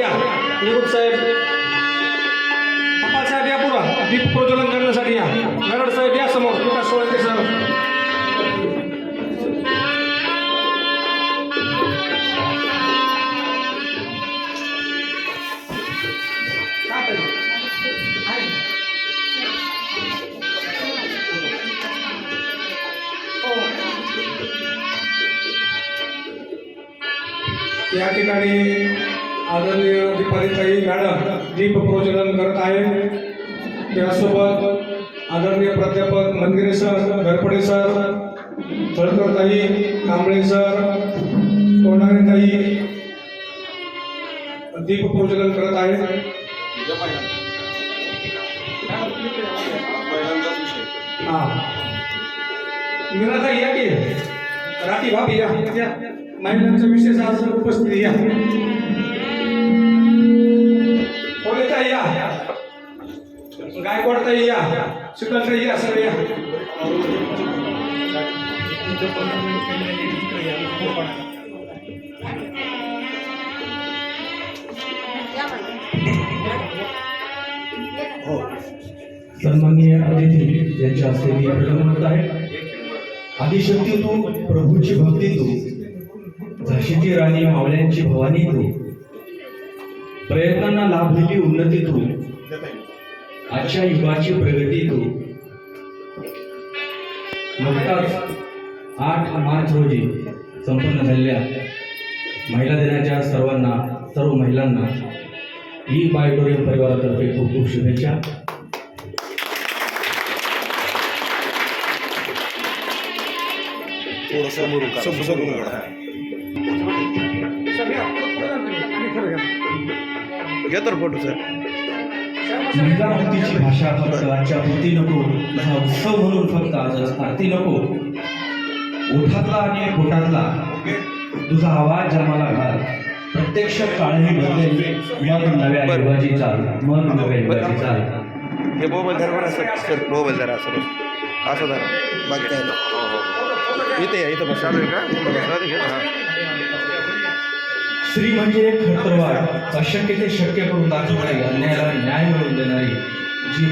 या निवृत्त साहेब अप्पा साहेब या पुरा दीप प्रज्वलन करण्यासाठी या गरड साहेब या समोर विकास सोळंके सर या ठिकाणी आदरणीय दीपालीताई मॅडम दीप प्रज्वलन करत आहे. त्यासोबत आदरणीय प्राध्यापक मनगिरे सर घरपडे सर तळकर ताई कांबळे सर कोणारेताई दीप प्रज्वलन करत आहेत. हा. मीराताई या की? राठी भाभी या. या. महिलांचा विशेष आज उपस्थिती या. या. गायकवाड ताई या. ताई या सगळे या. सन्माननीय अतिथी यांच्या हस्ते मी प्रकरण होत आहे. आदिशक्ती तू प्रभूची भक्ती तू झाशीची राणी मावळ्यांची भवानी तू प्रयत्नांना लाभलेली उन्नती तू आजच्या युगाची प्रगती तू. नुकताच आठ मार्च रोजी संपन्न झालेल्या महिला दिनाच्या सर्वांना सर्व महिलांना ई बायोटोरियम परिवारातर्फे खूप खूप शुभेच्छा. खरं तर फोटो सर. महिला भाषा फक्त आजच्या भक्ती नको तुझा उत्सव म्हणून फक्त आज आरती नको. ओठातला आणि पोटातला तुझा आवाज जन्माला घाल. प्रत्यक्ष काळही बदलेल. मग नव्या. युगाची चाल. मग नव्या युगाची चाल. हे मोबाईल धरा बरं सर सर मोबाईल धरा असं बस. असं धरा बाकी काय नाही. इथे या इथं बस. का? हां. स्त्री म्हणजे खरतरवार अशक्य ते शक्य करून दाखवणारी अन्यायाला न्याय मिळवून देणारी जी